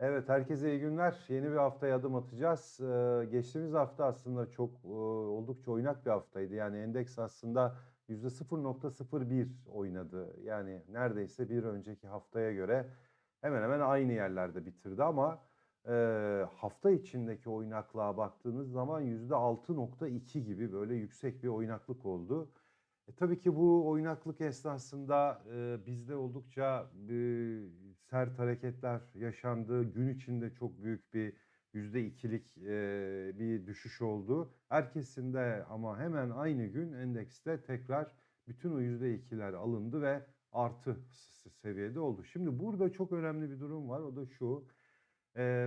Evet, herkese iyi günler. Yeni bir haftaya adım atacağız. Eee, geçtiğimiz hafta aslında çok, eee, oldukça oynak bir haftaydı. Yani endeks aslında %0.01 oynadı. Yani neredeyse bir önceki haftaya göre hemen hemen aynı yerlerde bitirdi ama eee, hafta içindeki oynaklığa baktığınız zaman %6.2 gibi böyle yüksek bir oynaklık oldu. E, tabii ki bu oynaklık esnasında eee, bizde oldukça eee, sert hareketler yaşandı. Gün içinde çok büyük bir %2'lik eee, bir düşüş oldu. Erkesinde ama hemen aynı gün endekste tekrar bütün o %2'ler alındı ve artı seviyede oldu. Şimdi burada çok önemli bir durum var. O da şu.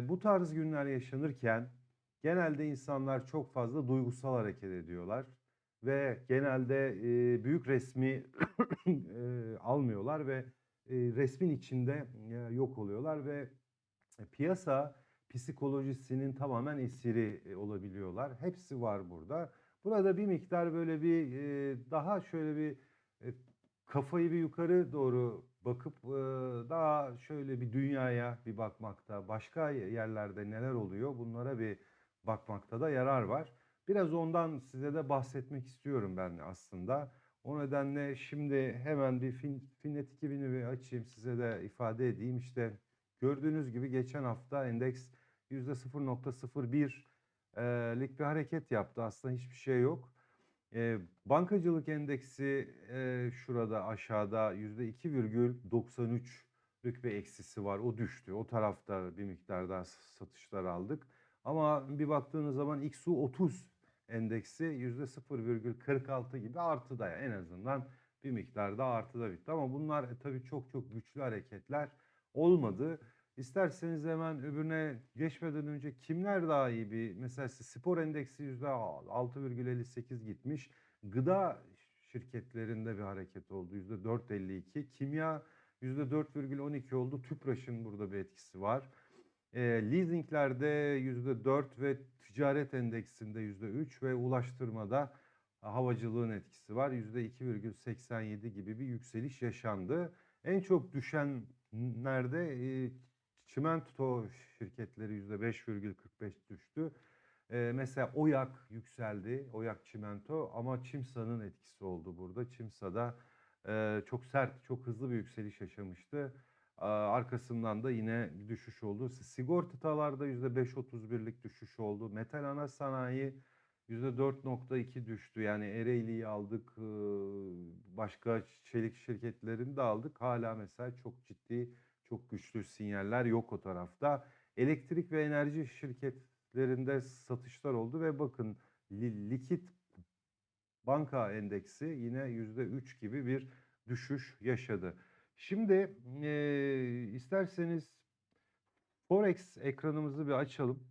Bu tarz günler yaşanırken genelde insanlar çok fazla duygusal hareket ediyorlar ve genelde büyük resmi almıyorlar ve resmin içinde eee, yok oluyorlar ve e, piyasa psikolojisinin tamamen esiri e, olabiliyorlar. Hepsi var burada. Burada bir miktar böyle bir e, daha şöyle bir e, kafayı bir yukarı doğru bakıp e, daha şöyle bir dünyaya bir bakmakta, başka yerlerde neler oluyor bunlara bir bakmakta da yarar var. Biraz ondan size de bahsetmek istiyorum ben aslında. O nedenle şimdi hemen bir fin, Finnet 2000'i bir açayım size de ifade edeyim. İşte gördüğünüz gibi geçen hafta endeks %0.01'lik bir hareket yaptı. Aslında hiçbir şey yok. Eee, bankacılık endeksi eee, şurada aşağıda %2,93'lük bir eksisi var. O düştü. O tarafta bir miktar daha satışlar aldık. Ama bir baktığınız zaman XU 30 endeksi %0,46 gibi artıda en azından bir miktar daha artıda bitti. Ama bunlar e, tabii çok çok güçlü hareketler olmadı. İsterseniz hemen öbürüne geçmeden önce kimler daha iyi bir mesela spor endeksi %6,58 gitmiş. Gıda şirketlerinde bir hareket oldu %4,52. Kimya %4,12 oldu. Tüpraş'ın burada bir etkisi var. E, leasinglerde %4 ve ticaret endeksinde %3 ve ulaştırmada havacılığın etkisi var. %2,87 gibi bir yükseliş yaşandı. En çok düşen nerede? E, çimento şirketleri %5,45 düştü. E, mesela Oyak yükseldi. Oyak çimento ama Çimsa'nın etkisi oldu burada. Çimsa'da e, çok sert, çok hızlı bir yükseliş yaşamıştı. Arkasından da yine düşüş oldu. Sigortalarda %5.31'lik düşüş oldu. Metal ana sanayi %4.2 düştü. Yani Ereğli'yi aldık, başka çelik şirketlerini de aldık. Hala mesela çok ciddi, çok güçlü sinyaller yok o tarafta. Elektrik ve enerji şirketlerinde satışlar oldu ve bakın li- likit banka endeksi yine %3 gibi bir düşüş yaşadı. Şimdi eee, isterseniz Forex ekranımızı bir açalım.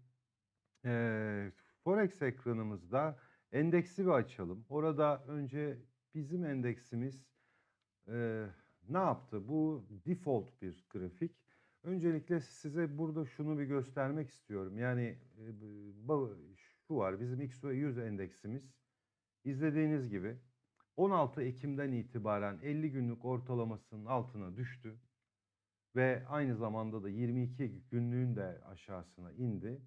Eee, Forex ekranımızda endeksi bir açalım. Orada önce bizim endeksimiz eee, ne yaptı? Bu default bir grafik. Öncelikle size burada şunu bir göstermek istiyorum. Yani e, şu var bizim X100 endeksimiz. İzlediğiniz gibi 16 Ekim'den itibaren 50 günlük ortalamasının altına düştü ve aynı zamanda da 22 günlüğün de aşağısına indi.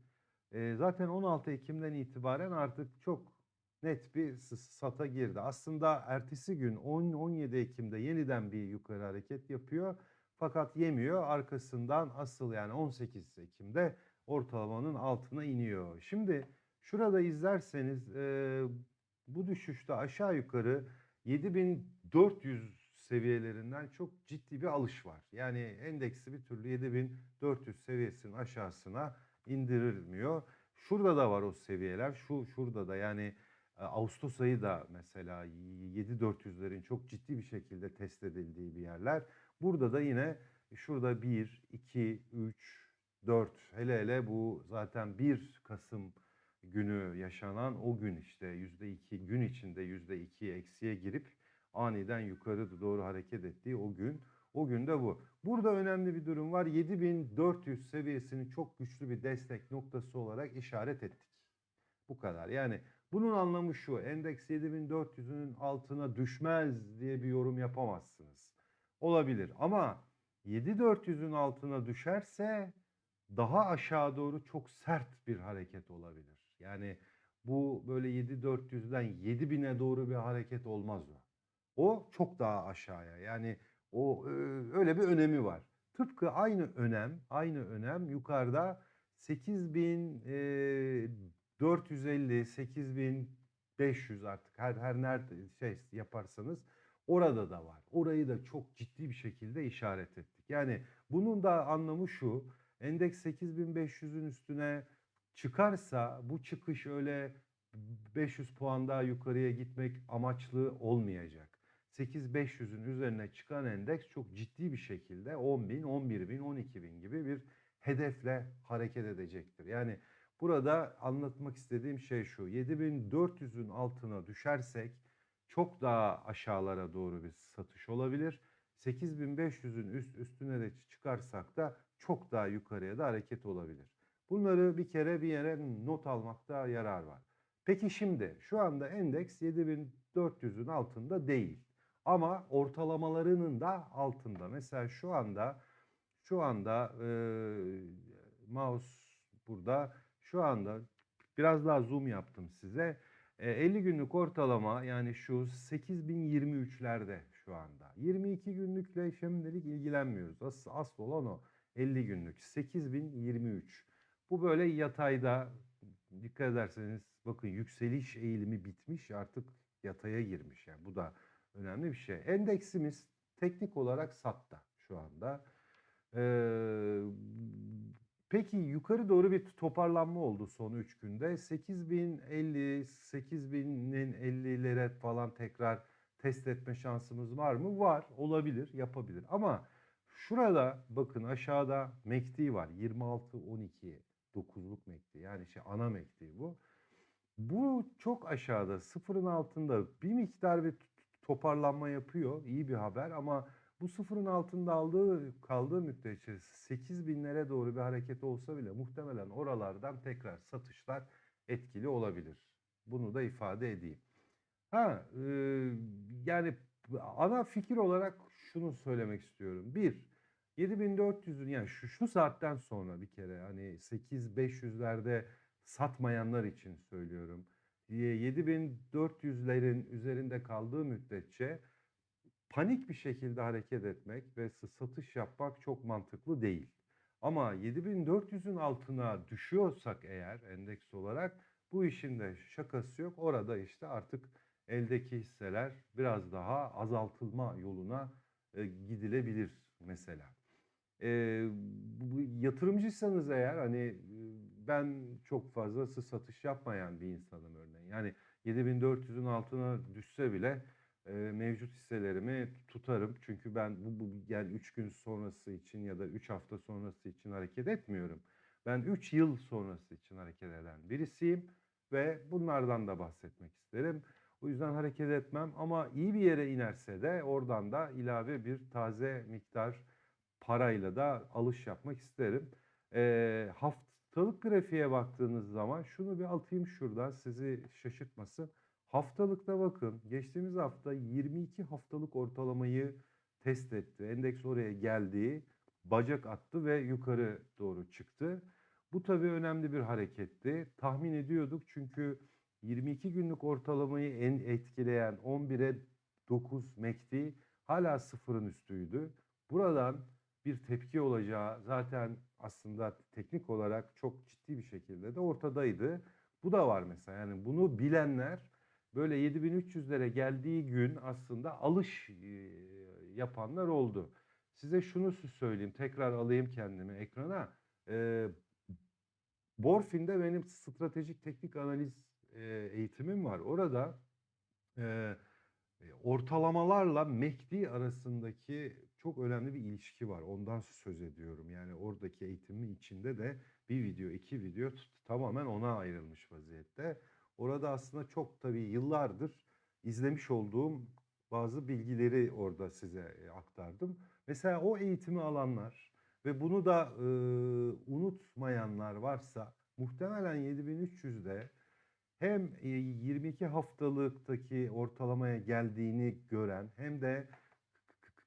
Eee, zaten 16 Ekim'den itibaren artık çok net bir sata girdi. Aslında ertesi gün 10-17 Ekim'de yeniden bir yukarı hareket yapıyor. Fakat yemiyor. Arkasından asıl yani 18 Ekim'de ortalamanın altına iniyor. Şimdi şurada izlerseniz eee, bu düşüşte aşağı yukarı 7400 seviyelerinden çok ciddi bir alış var. Yani endeksi bir türlü 7400 seviyesinin aşağısına indirilmiyor. Şurada da var o seviyeler. Şu şurada da yani e, Ağustos ayı da mesela 7400'lerin çok ciddi bir şekilde test edildiği bir yerler. Burada da yine şurada 1, 2, 3, 4 hele hele bu zaten 1 Kasım günü yaşanan o gün işte %2 gün içinde %2 eksiye girip aniden yukarı doğru hareket ettiği o gün. O gün de bu. Burada önemli bir durum var. 7400 seviyesini çok güçlü bir destek noktası olarak işaret ettik. Bu kadar. Yani bunun anlamı şu. Endeks 7400'ün altına düşmez diye bir yorum yapamazsınız. Olabilir ama 7400'ün altına düşerse daha aşağı doğru çok sert bir hareket olabilir. Yani bu böyle 7400'den 7000'e doğru bir hareket olmaz o. O çok daha aşağıya. Yani o e, öyle bir önemi var. Tıpkı aynı önem, aynı önem yukarıda 8450, 8500 artık her her nerede şey yaparsanız orada da var. Orayı da çok ciddi bir şekilde işaret ettik. Yani bunun da anlamı şu. Endeks 8500'ün üstüne çıkarsa bu çıkış öyle 500 puan daha yukarıya gitmek amaçlı olmayacak. 8500'ün üzerine çıkan endeks çok ciddi bir şekilde 10.000, 11.000, 12.000 gibi bir hedefle hareket edecektir. Yani burada anlatmak istediğim şey şu. 7400'ün altına düşersek çok daha aşağılara doğru bir satış olabilir. 8500'ün üst üstüne de çıkarsak da çok daha yukarıya da hareket olabilir. Bunları bir kere bir yere not almakta yarar var. Peki şimdi şu anda endeks 7400'ün altında değil. Ama ortalamalarının da altında. Mesela şu anda şu anda e, mouse burada şu anda biraz daha zoom yaptım size. E, 50 günlük ortalama yani şu 8023'lerde şu anda. 22 günlükle şimdilik ilgilenmiyoruz. Asıl, asıl olan o 50 günlük 8023. Bu böyle yatayda dikkat ederseniz bakın yükseliş eğilimi bitmiş artık yataya girmiş. Yani bu da önemli bir şey. Endeksimiz teknik olarak satta şu anda. Ee, peki yukarı doğru bir toparlanma oldu son 3 günde. 8050, 8000'in 50'lere falan tekrar test etme şansımız var mı? Var, olabilir, yapabilir. Ama şurada bakın aşağıda MACD var. 26 12 9'luk MACD. Yani şey ana MACD bu. Bu çok aşağıda, sıfırın altında bir miktar bir toparlanma yapıyor. İyi bir haber ama bu sıfırın altında aldığı kaldığı müddetçe 8 binlere doğru bir hareket olsa bile muhtemelen oralardan tekrar satışlar etkili olabilir. Bunu da ifade edeyim. Ha, e, yani ana fikir olarak şunu söylemek istiyorum. Bir, 7400'ün yani şu, şu saatten sonra bir kere hani 8500'lerde satmayanlar için söylüyorum. 7400'lerin üzerinde kaldığı müddetçe panik bir şekilde hareket etmek ve satış yapmak çok mantıklı değil. Ama 7400'ün altına düşüyorsak eğer endeks olarak bu işin de şakası yok. Orada işte artık eldeki hisseler biraz daha azaltılma yoluna e, gidilebilir mesela. E, bu, yatırımcıysanız eğer hani ben çok fazla satış yapmayan bir insanım örneğin. Yani 7400'ün altına düşse bile e, mevcut hisselerimi tutarım. Çünkü ben bu, bu yani 3 gün sonrası için ya da 3 hafta sonrası için hareket etmiyorum. Ben 3 yıl sonrası için hareket eden birisiyim ve bunlardan da bahsetmek isterim. O yüzden hareket etmem ama iyi bir yere inerse de oradan da ilave bir taze miktar parayla da alış yapmak isterim. E, haftalık grafiğe baktığınız zaman şunu bir atayım şuradan sizi şaşırtmasın. Haftalıkta bakın geçtiğimiz hafta 22 haftalık ortalamayı test etti. Endeks oraya geldi, bacak attı ve yukarı doğru çıktı. Bu tabii önemli bir hareketti. Tahmin ediyorduk çünkü 22 günlük ortalamayı en etkileyen 11'e 9 MACD hala sıfırın üstüydü. Buradan bir tepki olacağı zaten aslında teknik olarak çok ciddi bir şekilde de ortadaydı. Bu da var mesela yani bunu bilenler böyle 7300'lere geldiği gün aslında alış yapanlar oldu. Size şunu söyleyeyim tekrar alayım kendimi ekrana. E, Borfin'de benim stratejik teknik analiz e, eğitimim var. Orada e, ortalamalarla MACD arasındaki çok önemli bir ilişki var. Ondan söz ediyorum. Yani oradaki eğitimin içinde de bir video, iki video tamamen ona ayrılmış vaziyette. Orada aslında çok tabii yıllardır izlemiş olduğum bazı bilgileri orada size aktardım. Mesela o eğitimi alanlar ve bunu da e, unutmayanlar varsa muhtemelen 7300'de hem 22 haftalıktaki ortalamaya geldiğini gören hem de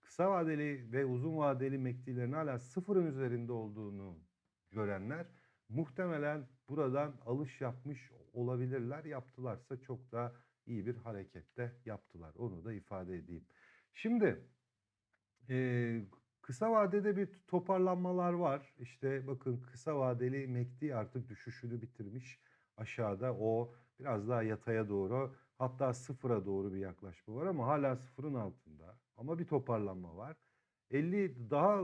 kısa vadeli ve uzun vadeli mektilerin hala sıfırın üzerinde olduğunu görenler muhtemelen buradan alış yapmış olabilirler. Yaptılarsa çok da iyi bir harekette yaptılar. Onu da ifade edeyim. Şimdi e, kısa vadede bir toparlanmalar var. İşte bakın kısa vadeli MACD artık düşüşünü bitirmiş. Aşağıda o biraz daha yataya doğru hatta sıfıra doğru bir yaklaşma var ama hala sıfırın altında. Ama bir toparlanma var. 50 daha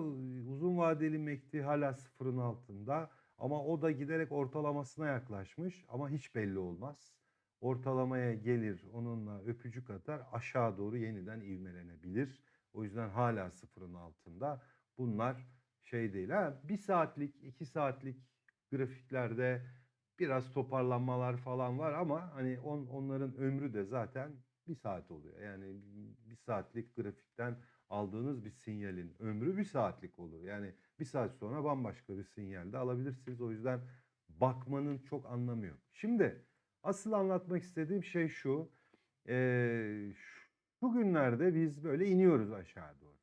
uzun vadeli MACD hala sıfırın altında ama o da giderek ortalamasına yaklaşmış ama hiç belli olmaz. Ortalamaya gelir onunla öpücük atar aşağı doğru yeniden ivmelenebilir. O yüzden hala sıfırın altında. Bunlar şey değil. Ha, bir saatlik, iki saatlik grafiklerde biraz toparlanmalar falan var ama hani on, onların ömrü de zaten bir saat oluyor. Yani bir saatlik grafikten aldığınız bir sinyalin ömrü bir saatlik olur. Yani bir saat sonra bambaşka bir sinyal de alabilirsiniz. O yüzden bakmanın çok anlamı yok. Şimdi asıl anlatmak istediğim şey şu. Ee, şu günlerde biz böyle iniyoruz aşağı doğru.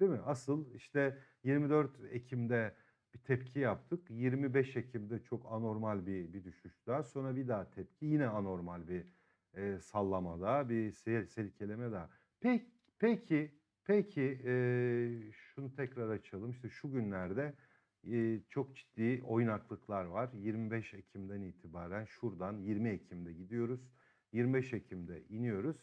Değil mi? Asıl işte 24 Ekim'de bir tepki yaptık. 25 Ekim'de çok anormal bir, bir düşüş daha. Sonra bir daha tepki. Yine anormal bir e, sallama daha, bir sel, silkeleme daha. Peki, peki, peki e, şunu tekrar açalım. İşte şu günlerde e, çok ciddi oynaklıklar var. 25 Ekim'den itibaren şuradan 20 Ekim'de gidiyoruz. 25 Ekim'de iniyoruz.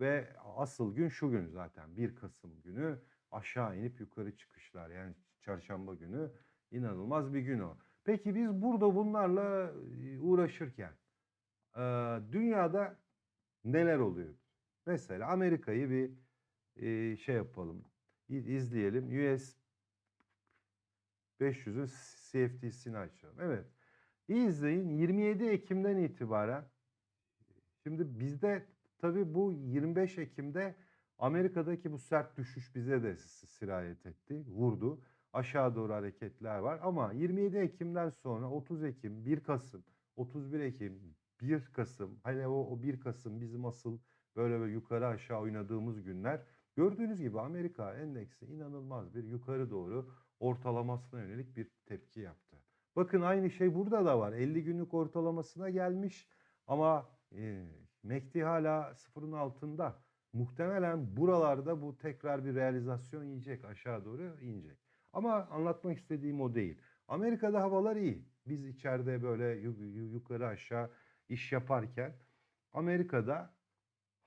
Ve asıl gün şu gün zaten 1 Kasım günü aşağı inip yukarı çıkışlar. Yani çarşamba günü inanılmaz bir gün o. Peki biz burada bunlarla uğraşırken dünyada neler oluyor? Mesela Amerika'yı bir e, şey yapalım, izleyelim. US 500'ün CFTC'ni açalım. Evet. İzleyin. 27 Ekim'den itibaren şimdi bizde tabii bu 25 Ekim'de Amerika'daki bu sert düşüş bize de sirayet etti, vurdu. Aşağı doğru hareketler var ama 27 Ekim'den sonra 30 Ekim, 1 Kasım, 31 Ekim, 1 Kasım, hani o, o 1 Kasım bizim asıl böyle böyle yukarı aşağı oynadığımız günler. Gördüğünüz gibi Amerika endeksi inanılmaz bir yukarı doğru ortalamasına yönelik bir tepki yaptı. Bakın aynı şey burada da var. 50 günlük ortalamasına gelmiş ama e, MACD hala sıfırın altında. Muhtemelen buralarda bu tekrar bir realizasyon yiyecek aşağı doğru inecek. Ama anlatmak istediğim o değil. Amerika'da havalar iyi. Biz içeride böyle yukarı aşağı iş yaparken Amerika'da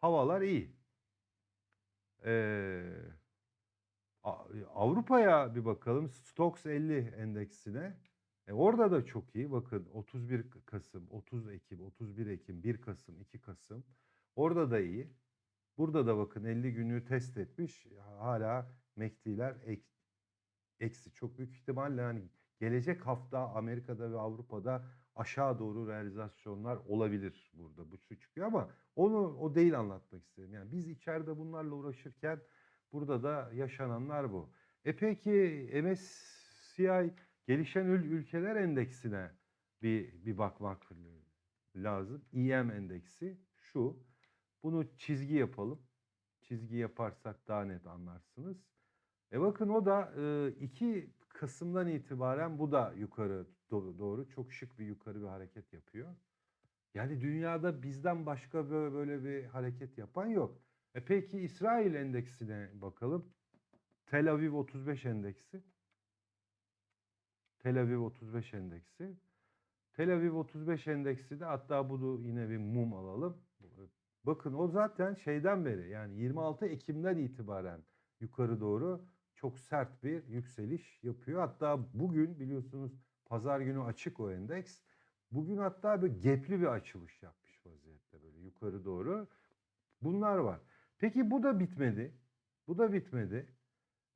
havalar iyi. Ee, Avrupa'ya bir bakalım. Stoxx 50 endeksine. E orada da çok iyi. Bakın 31 Kasım, 30 Ekim, 31 Ekim, 1 Kasım, 2 Kasım. Orada da iyi. Burada da bakın 50 günlüğü test etmiş. Hala MACD'ler eksi. Çok büyük ihtimalle hani gelecek hafta Amerika'da ve Avrupa'da aşağı doğru realizasyonlar olabilir burada. Bu şu çıkıyor ama onu o değil anlatmak istedim. Yani biz içeride bunlarla uğraşırken burada da yaşananlar bu. E peki MSCI gelişen ülkeler endeksine bir bir bakmak lazım. EM endeksi şu. Bunu çizgi yapalım. Çizgi yaparsak daha net anlarsınız. E bakın o da 2 Kasım'dan itibaren bu da yukarı doğru çok şık bir yukarı bir hareket yapıyor. Yani dünyada bizden başka böyle, böyle bir hareket yapan yok. E peki İsrail endeksine bakalım. Tel Aviv 35 endeksi. Tel Aviv 35 endeksi. Tel Aviv 35 endeksi de hatta bunu yine bir mum alalım. Bakın o zaten şeyden beri yani 26 Ekim'den itibaren yukarı doğru çok sert bir yükseliş yapıyor. Hatta bugün biliyorsunuz pazar günü açık o endeks. Bugün hatta böyle gepli bir açılış yapmış vaziyette böyle yukarı doğru. Bunlar var. Peki bu da bitmedi. Bu da bitmedi.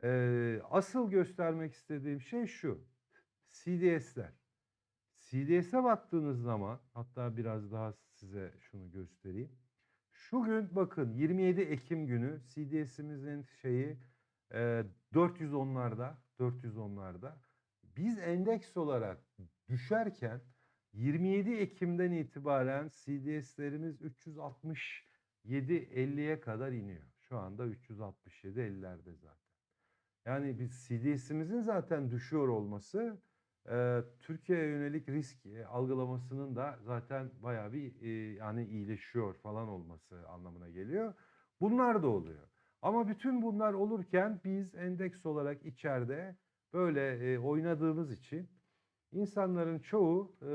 Ee, asıl göstermek istediğim şey şu. CDS'ler. CDS'e baktığınız zaman hatta biraz daha size şunu göstereyim. Şu gün bakın 27 Ekim günü CDS'imizin şeyi e, 410'larda 410'larda biz endeks olarak düşerken 27 Ekim'den itibaren CDS'lerimiz 367-50'ye kadar iniyor. Şu anda 367-50'lerde zaten. Yani biz CDS'imizin zaten düşüyor olması eee, Türkiye'ye yönelik risk, eee, algılamasının da zaten bayağı bir, eee, yani iyileşiyor falan olması anlamına geliyor. Bunlar da oluyor. Ama bütün bunlar olurken biz endeks olarak içeride böyle, eee, oynadığımız için insanların çoğu, eee,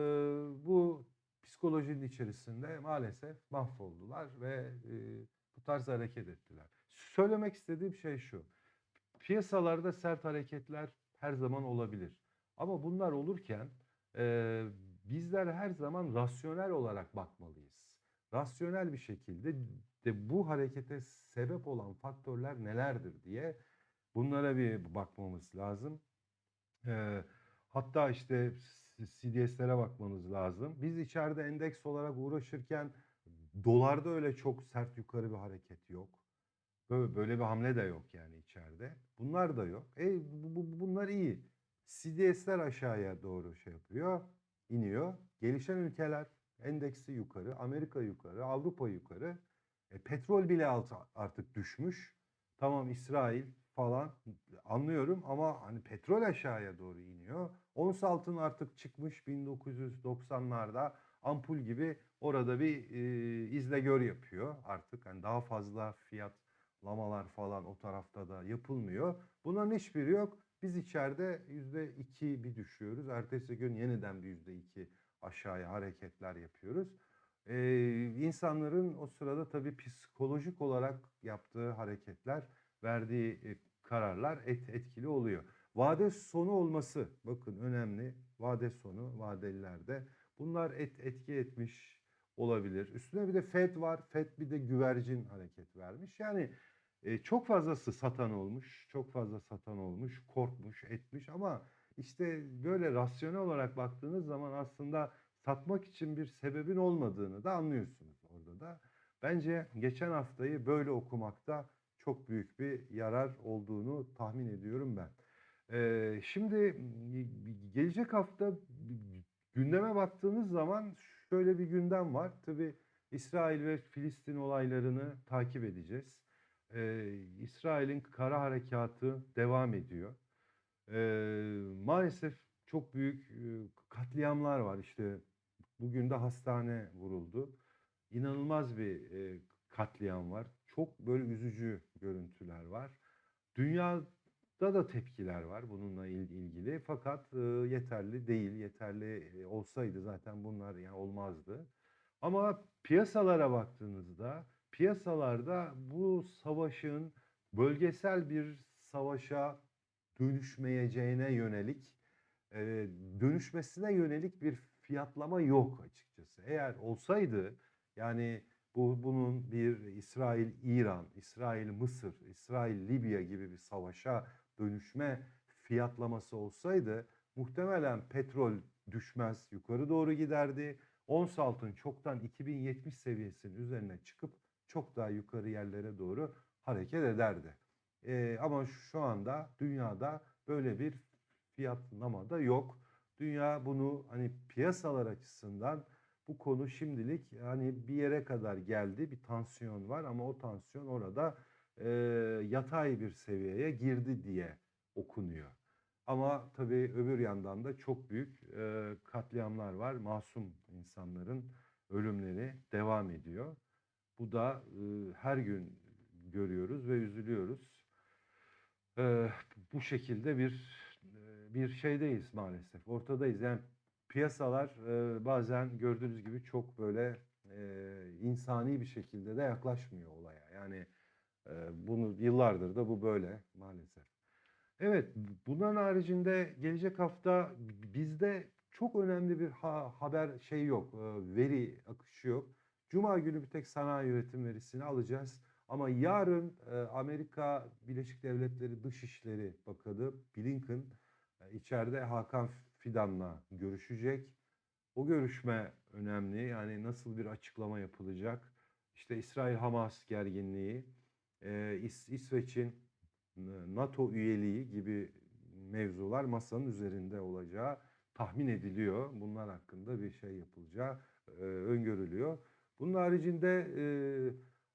bu psikolojinin içerisinde maalesef mahvoldular ve, eee, bu tarz hareket ettiler. Söylemek istediğim şey şu: Piyasalarda sert hareketler her zaman olabilir. Ama bunlar olurken, bizler her zaman rasyonel olarak bakmalıyız. Rasyonel bir şekilde de bu harekete sebep olan faktörler nelerdir diye bunlara bir bakmamız lazım. Eee, hatta işte CDS'lere bakmanız lazım. Biz içeride endeks olarak uğraşırken dolarda öyle çok sert yukarı bir hareket yok. Bö böyle bir hamle de yok yani içeride. Bunlar da yok. E, bu bu bunlar iyi. CDS'ler aşağıya doğru şey yapıyor, iniyor. Gelişen ülkeler endeksi yukarı, Amerika yukarı, Avrupa yukarı. E, petrol bile alt artık düşmüş. Tamam İsrail falan anlıyorum ama hani petrol aşağıya doğru iniyor. Ons altın artık çıkmış 1990'larda ampul gibi orada bir, eee, izle gör yapıyor artık. Hani daha fazla fiyatlamalar falan o tarafta da yapılmıyor. Bunların hiçbiri yok. Biz içeride %2 bir düşüyoruz. Ertesi gün yeniden bir %2 aşağıya hareketler yapıyoruz. Eee, insanların o sırada tabii psikolojik olarak yaptığı hareketler, verdiği, eee, kararlar et etkili oluyor. Vade sonu olması bakın önemli. Vade sonu vadelilerde bunlar et etki etmiş olabilir. Üstüne bir de FED var. FED bir de güvercin hareket vermiş. Yani, eee, çok fazlası satan olmuş, çok fazla satan olmuş, korkmuş, etmiş ama işte böyle rasyonel olarak baktığınız zaman aslında satmak için bir sebebin olmadığını da anlıyorsunuz orada da. Bence geçen haftayı böyle okumakta çok büyük bir yarar olduğunu tahmin ediyorum ben. Eee, şimdi gelecek hafta gündeme baktığımız zaman şöyle bir gündem var. Tabii İsrail ve Filistin olaylarını takip edeceğiz. Eee, İsrail'in kara harekâtı devam ediyor. Eee, maalesef çok büyük, eee, katliamlar var. İşte bugün de hastane vuruldu. İnanılmaz bir, eee, katliam var. Çok böyle üzücü görüntüler var. Dünyada da tepkiler var bununla il ilgili fakat, ııı, yeterli değil. Yeterli, eee, olsaydı zaten bunlar ya olmazdı. Ama piyasalara baktığınızda piyasalarda bu savaşın bölgesel bir savaşa dönüşmeyeceğine yönelik, eee, dönüşmesine yönelik bir fiyatlama yok açıkçası. Eğer olsaydı yani bu bunun bir İsrail-İran, İsrail-Mısır, İsrail-Libya gibi bir savaşa dönüşme fiyatlaması olsaydı muhtemelen petrol düşmez, yukarı doğru giderdi. Ons altın çoktan 2070 seviyesinin üzerine çıkıp çok daha yukarı yerlere doğru hareket ederdi. Eee, ama şu anda dünyada böyle bir fiyatlama da yok. Dünya bunu hani piyasalar açısından bu konu şimdilik hani bir yere kadar geldi. Bir tansiyon var ama o tansiyon orada, eee, yatay bir seviyeye girdi diye okunuyor. Ama tabii öbür yandan da çok büyük, eee, katliamlar var. Masum insanların ölümleri devam ediyor. Bu da, ııı, her gün görüyoruz ve üzülüyoruz. Eee, bu şekilde bir, eee, bir şeydeyiz maalesef, ortadayız. Yani piyasalar, eee, bazen gördüğünüz gibi çok böyle, eee, insani bir şekilde de yaklaşmıyor olaya. Yani, eee, bunu yıllardır da bu böyle maalesef. Evet, bunların haricinde gelecek hafta bizde çok önemli bir ha haber şeyi yok, veri akışı yok. Cuma günü bir tek sanayi üretim verisini alacağız ama yarın, Amerika Birleşik Devletleri Dışişleri Bakanı Blinken, içeride Hakan Fidan'la görüşecek. O görüşme önemli. Yani nasıl bir açıklama yapılacak? İşte İsrail-Hamas gerginliği, İs İsveç'in NATO üyeliği gibi mevzular masanın üzerinde olacağı tahmin ediliyor. Bunlar hakkında bir şey yapılacağı, eee, öngörülüyor. Bunun haricinde,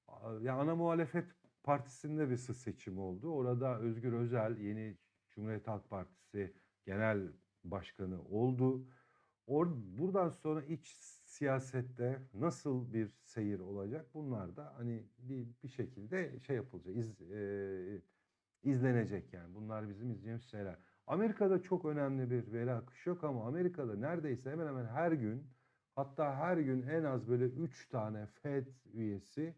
a ya ana muhalefet partisinde bir se seçim oldu. Orada Özgür Özel, yeni Cumhuriyet Halk Partisi Genel başkanı oldu. Or buradan sonra iç siyasette nasıl bir seyir olacak? Bunlar da hani bir, bir şekilde şey yapılacak, iz, e, izlenecek yani. Bunlar bizim izleyeceğimiz şeyler. Amerika'da çok önemli bir veri akışı yok ama Amerika'da neredeyse hemen hemen her gün hatta her gün en az böyle 3 tane Fed üyesi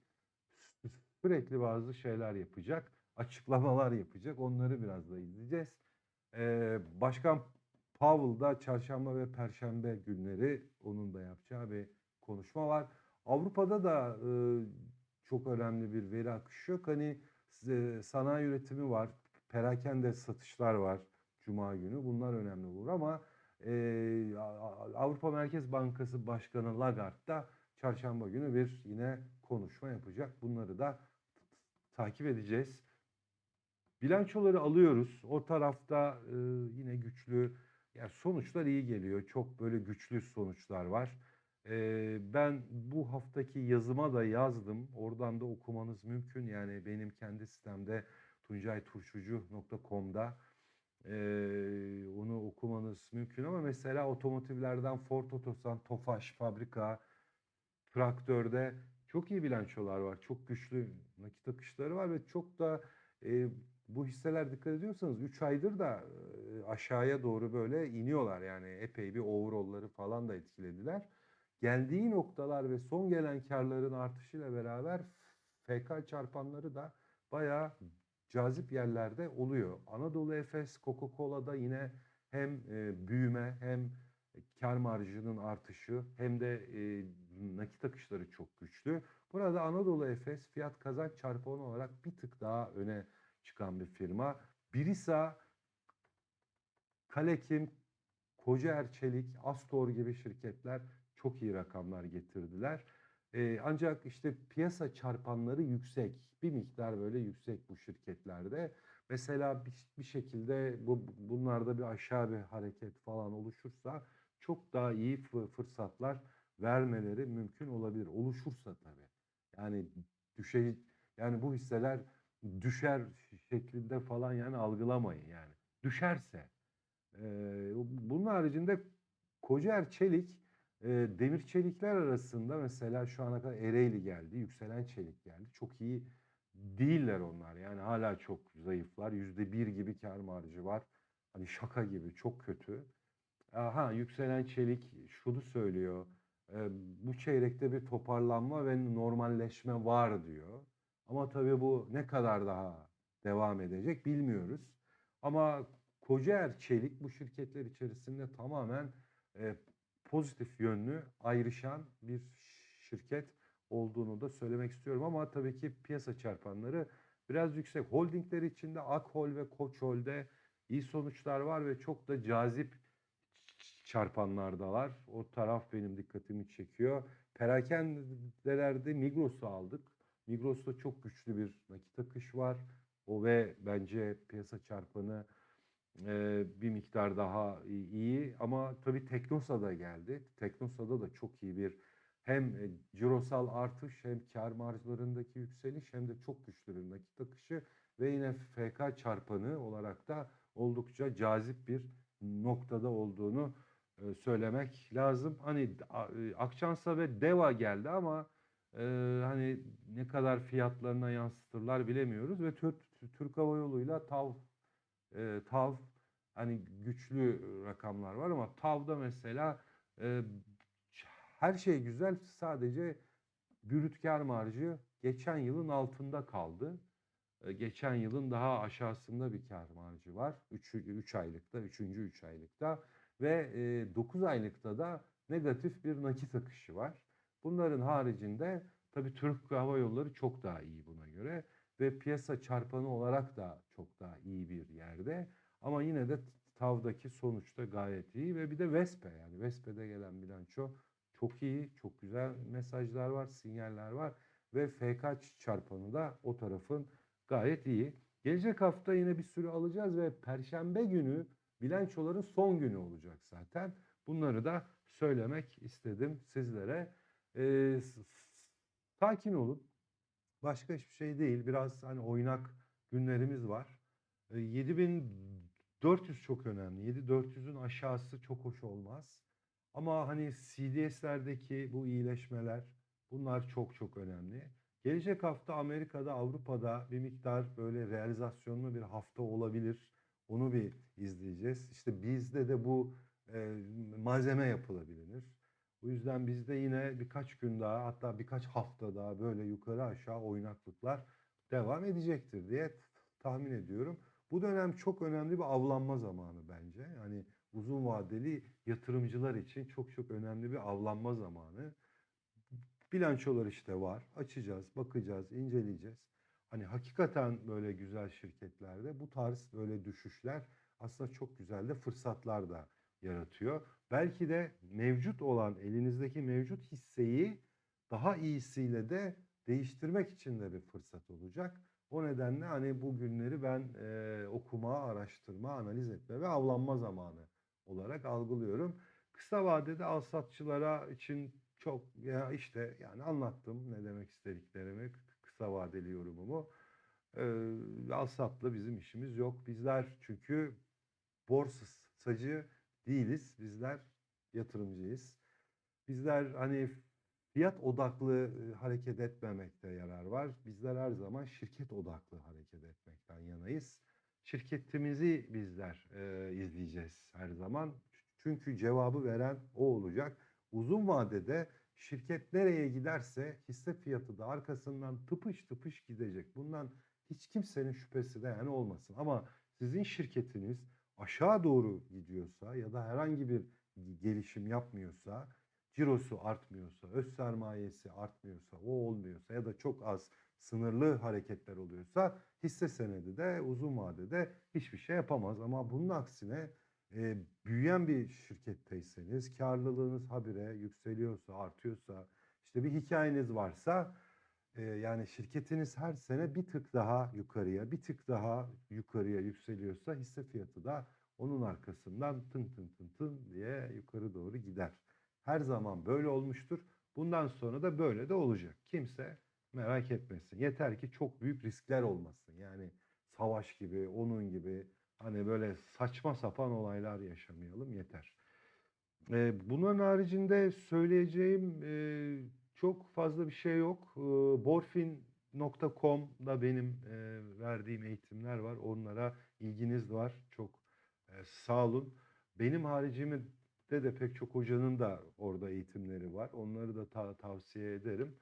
sürekli bazı şeyler yapacak, açıklamalar yapacak. Onları biraz da izleyeceğiz. Ee, Başkan Powell da çarşamba ve perşembe günleri onun da yapacağı bir konuşma var. Avrupa'da da e, çok önemli bir veri akışı yok. Hani e, sanayi üretimi var, perakende satışlar var Cuma günü. Bunlar önemli olur ama e, Avrupa Merkez Bankası Başkanı Lagarde da çarşamba günü bir yine konuşma yapacak. Bunları da takip edeceğiz. Bilançoları alıyoruz. O tarafta e, yine güçlü, yani sonuçlar iyi geliyor. Çok böyle güçlü sonuçlar var. E, ben bu haftaki yazıma da yazdım. Oradan da okumanız mümkün. Yani benim kendi sitemde tuncayturşucu.com'da e, onu okumanız mümkün ama mesela otomotivlerden Ford Otosan, Tofaş, Fabrika, Traktör'de çok iyi bilançolar var. Çok güçlü nakit akışları var ve çok da e, bu hisseler dikkat ediyorsanız 3 aydır da e, aşağıya doğru böyle iniyorlar. Yani epey bir overall'ları falan da etkilediler. Geldiği noktalar ve son gelen karların artışıyla beraber FK çarpanları da bayağı cazip yerlerde oluyor. Anadolu Efes, Coca-Cola'da yine hem e, büyüme hem kar marjının artışı hem de e, nakit akışları çok güçlü. Burada Anadolu Efes fiyat kazanç çarpanı olarak bir tık daha öne çıkan bir firma. Birisa, Kalekim, Kocaer Çelik, Astor gibi şirketler çok iyi rakamlar getirdiler. Ee, ancak işte piyasa çarpanları yüksek. Bir miktar böyle yüksek bu şirketlerde. Mesela bir, bir şekilde bu bunlarda bir aşağı bir hareket falan oluşursa çok daha iyi fırsatlar vermeleri mümkün olabilir. Oluşursa tabii. Yani düşe yani bu hisseler düşer şeklinde falan yani algılamayın yani. Düşerse. Ee, bunun haricinde Kocaer Çelik e, demir çelikler arasında mesela şu ana kadar Ereğli geldi, yükselen çelik geldi. Çok iyi değiller onlar. Yani hala çok zayıflar. Yüzde bir gibi kar marjı var. Hani şaka gibi çok kötü. Aha yükselen çelik şunu söylüyor. E, bu çeyrekte bir toparlanma ve normalleşme var diyor. Ama tabii bu ne kadar daha devam edecek bilmiyoruz. Ama Kocaer Çelik bu şirketler içerisinde tamamen e, pozitif yönlü ayrışan bir şirket olduğunu da söylemek istiyorum. Ama tabii ki piyasa çarpanları biraz yüksek. Holdingler içinde Akhol ve Koçhol'de iyi sonuçlar var ve çok da cazip çarpanlardalar. O taraf benim dikkatimi çekiyor. Perakendelerde Migros'u aldık. Migros'ta çok güçlü bir nakit akış var. O ve bence piyasa çarpanı e, bir miktar daha iyi. Ama tabii Teknosa'da geldi. Teknosa'da da çok iyi bir hem cirosal artış hem kar marjlarındaki yükseliş hem de çok güçlü bir nakit akışı ve yine FK çarpanı olarak da oldukça cazip bir noktada olduğunu söylemek lazım. Hani Akçansa ve Deva geldi ama e, hani ne kadar fiyatlarına yansıtırlar bilemiyoruz ve Türk, Türk Hava Yolu'yla TAV e, TAV hani güçlü rakamlar var ama TAV'da mesela e, her şey güzel sadece brüt kar marjı geçen yılın altında kaldı. E, geçen yılın daha aşağısında bir kar marjı var. 3 3 aylıkta, 3. 3 aylıkta ve e, 9 aylıkta da negatif bir nakit akışı var. Bunların haricinde tabii Türk Hava Yolları çok daha iyi buna göre ve piyasa çarpanı olarak da çok daha iyi bir yerde. Ama yine de TAV'daki sonuçta gayet iyi ve bir de Vespe yani Vespe'de gelen bilanço çok iyi, çok güzel mesajlar var, sinyaller var ve FK çarpanı da o tarafın gayet iyi. Gelecek hafta yine bir sürü alacağız ve perşembe günü bilançoların son günü olacak zaten. Bunları da söylemek istedim sizlere. Ee, sakin olun. Başka hiçbir şey değil. Biraz hani oynak günlerimiz var. Ee, 400 çok önemli. 7400'ün aşağısı çok hoş olmaz. Ama hani CDS'lerdeki bu iyileşmeler bunlar çok çok önemli. Gelecek hafta Amerika'da, Avrupa'da bir miktar böyle realizasyonlu bir hafta olabilir. Onu bir izleyeceğiz. İşte bizde de bu e, malzeme yapılabilir. O yüzden bizde yine birkaç gün daha hatta birkaç hafta daha böyle yukarı aşağı oynaklıklar devam edecektir diye tahmin ediyorum. Bu dönem çok önemli bir avlanma zamanı bence. Yani uzun vadeli yatırımcılar için çok çok önemli bir avlanma zamanı. Bilançolar işte var. Açacağız, bakacağız, inceleyeceğiz. Hani hakikaten böyle güzel şirketlerde bu tarz böyle düşüşler aslında çok güzel de fırsatlar da yaratıyor. Belki de mevcut olan elinizdeki mevcut hisseyi daha iyisiyle de değiştirmek için de bir fırsat olacak. O nedenle hani bu günleri ben e, okuma, araştırma, analiz etme ve avlanma zamanı olarak algılıyorum. Kısa vadede al satçılara için çok ya işte yani anlattım ne demek istediklerimi kısa vadeli yorumumu. Ee, al satla bizim işimiz yok. Bizler çünkü borsacı değiliz. Bizler yatırımcıyız. Bizler hani fiyat odaklı e, hareket etmemekte yarar var. Bizler her zaman şirket odaklı hareket etmekten yanayız. Şirketimizi bizler e, izleyeceğiz her zaman. Çünkü cevabı veren o olacak. Uzun vadede şirket nereye giderse hisse fiyatı da arkasından tıpış tıpış gidecek. Bundan hiç kimsenin şüphesi de yani olmasın. Ama sizin şirketiniz aşağı doğru gidiyorsa ya da herhangi bir gelişim yapmıyorsa, cirosu artmıyorsa, öz sermayesi artmıyorsa, o olmuyorsa ya da çok az sınırlı hareketler oluyorsa hisse senedi de uzun vadede hiçbir şey yapamaz. Ama bunun aksine e, büyüyen bir şirketteyseniz, karlılığınız habire yükseliyorsa, artıyorsa, işte bir hikayeniz varsa e, yani şirketiniz her sene bir tık daha yukarıya, bir tık daha yukarıya yükseliyorsa hisse fiyatı da onun arkasından tın tın tın tın diye yukarı doğru gider. Her zaman böyle olmuştur. Bundan sonra da böyle de olacak. Kimse merak etmesin. Yeter ki çok büyük riskler olmasın. Yani savaş gibi, onun gibi hani böyle saçma sapan olaylar yaşamayalım yeter. Ee, bunun haricinde söyleyeceğim e, çok fazla bir şey yok. Ee, Borfin.com'da benim e, verdiğim eğitimler var. Onlara ilginiz var. Çok e, sağ olun. Benim haricimde de pek çok hocanın da orada eğitimleri var. Onları da ta- tavsiye ederim.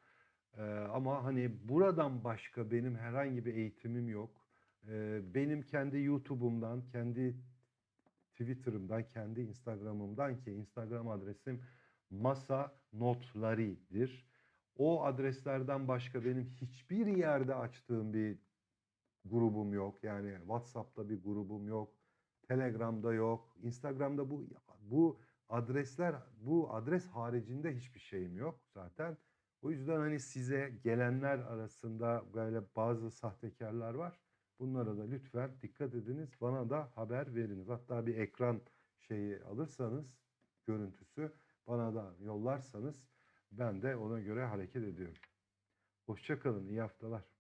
Ee, ama hani buradan başka benim herhangi bir eğitimim yok. Ee, benim kendi YouTube'umdan, kendi Twitter'ımdan, kendi Instagram'ımdan ki Instagram adresim masa notlari'dir. O adreslerden başka benim hiçbir yerde açtığım bir grubum yok. Yani WhatsApp'ta bir grubum yok. Telegram'da yok. Instagram'da bu bu adresler bu adres haricinde hiçbir şeyim yok zaten. O yüzden hani size gelenler arasında böyle bazı sahtekarlar var. Bunlara da lütfen dikkat ediniz. Bana da haber veriniz. Hatta bir ekran şeyi alırsanız görüntüsü bana da yollarsanız ben de ona göre hareket ediyorum. Hoşçakalın. iyi haftalar.